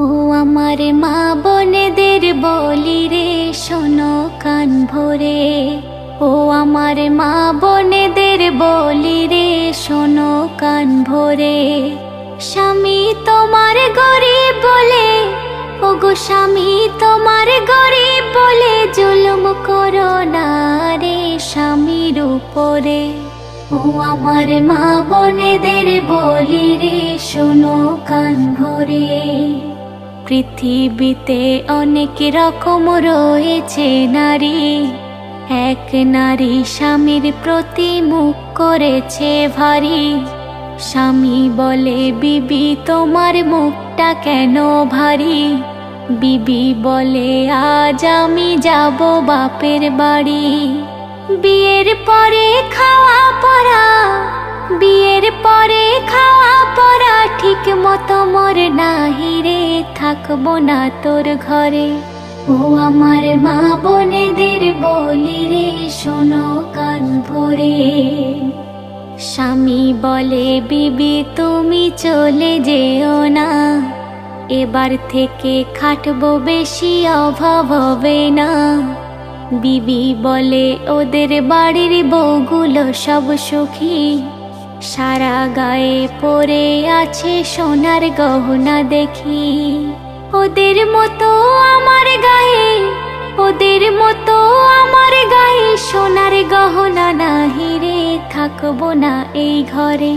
ও আমার মা বোনেদের বলি রে, শোনো কান ভরে। ও আমার মা বোনেদের বলি রে, শোনো কান ভরে। স্বামী তোমার গরিব বলে ও গো স্বামী তোমার গরিব বলে, জুলুম করো না রে স্বামীর উপরে। ও আমার মা বোনেদের বলি রে, শোনো কান ভরে। পৃথিবীতে অনেক রকম রয়েছে নারী। এক নারী স্বামীর প্রতি মুখ করেছে ভারী। স্বামী বলে, বিবি, তোমার মুখটা কেন ভারী? বিবি বলে, আজ আমি যাব বাপের বাড়ি। বিয়ের পরে খাওয়া পড়া, বিয়ের পরে খাওয়া পড়া ঠিক মতো মর রে থাকব না তোর ঘরে। ও আমার মা বোনেদের বলি রে, শোনো কান ভরে। স্বামী বলে, বিবি, তুমি চলে যেও না। এবার থেকে খাটবো বেশি, অভাব হবে না। বিবি বলে, ওদের বাড়ির বউগুলো সব সুখী। সারা গায়ে পরে আছে সোনার গহনা দেখি। ওদের মতো আমার গায়ে, ওদের মতো আমার গায়ে সোনার গহনা নাহি রে, থাকব না এই ঘরে।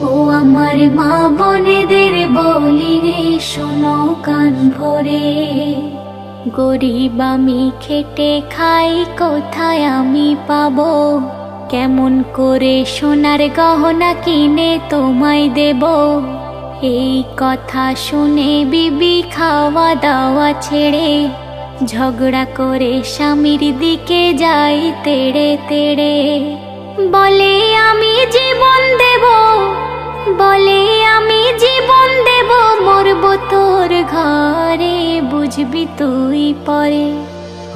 ও আমার মা বোনেদের বলি রে, শোনো কান ভরে। গরিব আমি খেটে খাই, কোথায় আমি পাবো? কেমন করে সোনার গহনা কিনে তোমায় দেব? এই কথা শুনে বিবি খাওয়া দাওয়া ছেড়ে ঝগড়া করে স্বামীর দিকে যাই তেড়ে তেড়ে। বলে, আমি জীবন দেব, বলে, আমি জীবন দেব, মরব তোর ঘরে বুঝবি তুই পরে।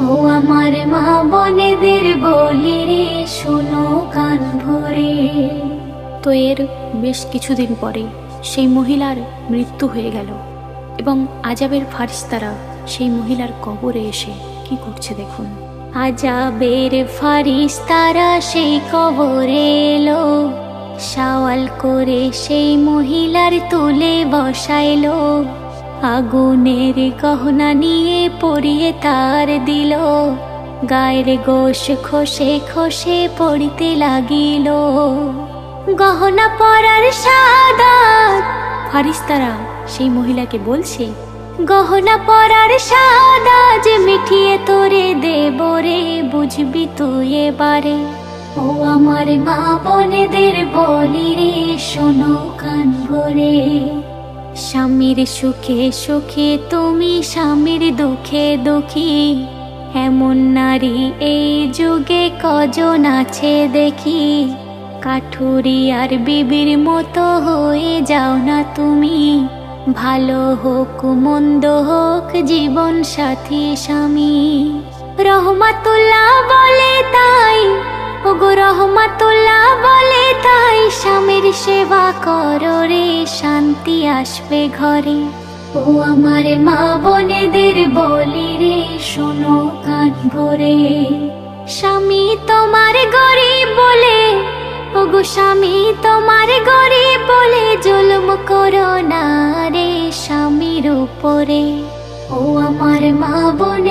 ও আমার মা বোনেদের বলি রে, শোনো কান ভরে। তো এর বেশ কিছুদিন পরে সেই মহিলার মৃত্যু হয়ে গেল এবং আজাবের ফারিস্তারা সেই মহিলার কবরে এসে কি করছে দেখুন। আজাবের ফারিস তারা সেই কবরে এলো সাওয়াল করে সেই মহিলার তুলে বসাইলো, আগুনের গহনা নিয়ে পরিয়ে তার দিল, গায়ের গোশ খসে খসে পড়িতে লাগিল। গহনা পরার সাদাত। ফারিস্তারা সেই মহিলাকে বলছে, গহনা পরার সাদাজ মিঠিয়ে তোরে দেব রে, বুঝবি তুই এবারে। ও আমার মা বোনেদের বলি রে, শোনো কান ভরে স্বামীর সুখে সুখে তুমি, স্বামীর দুঃখে দুঃখী। এমন নারী এই যুগে কজন আছে দেখি। কাঠুরি আর বিবির মতো হয়ে যাও না তুমি। ভালো হোক, মন্দ হোক, জীবন সাথী স্বামী। রহমাতুল্লাহ বলে তাই, ওগো রহমাতুল্লাহ বলে তাই, স্বামীর সেবা করো রে, শান্তি আসবে ঘরে। ও আমার মা বোনেদের বলি রে, শোনো কান ভরে। স্বামী তোমার গরিব বলে ওগো স্বামী, তোমার গরে বলে জুলুম করো না রে স্বামীর উপরে। ও আমার মা বোন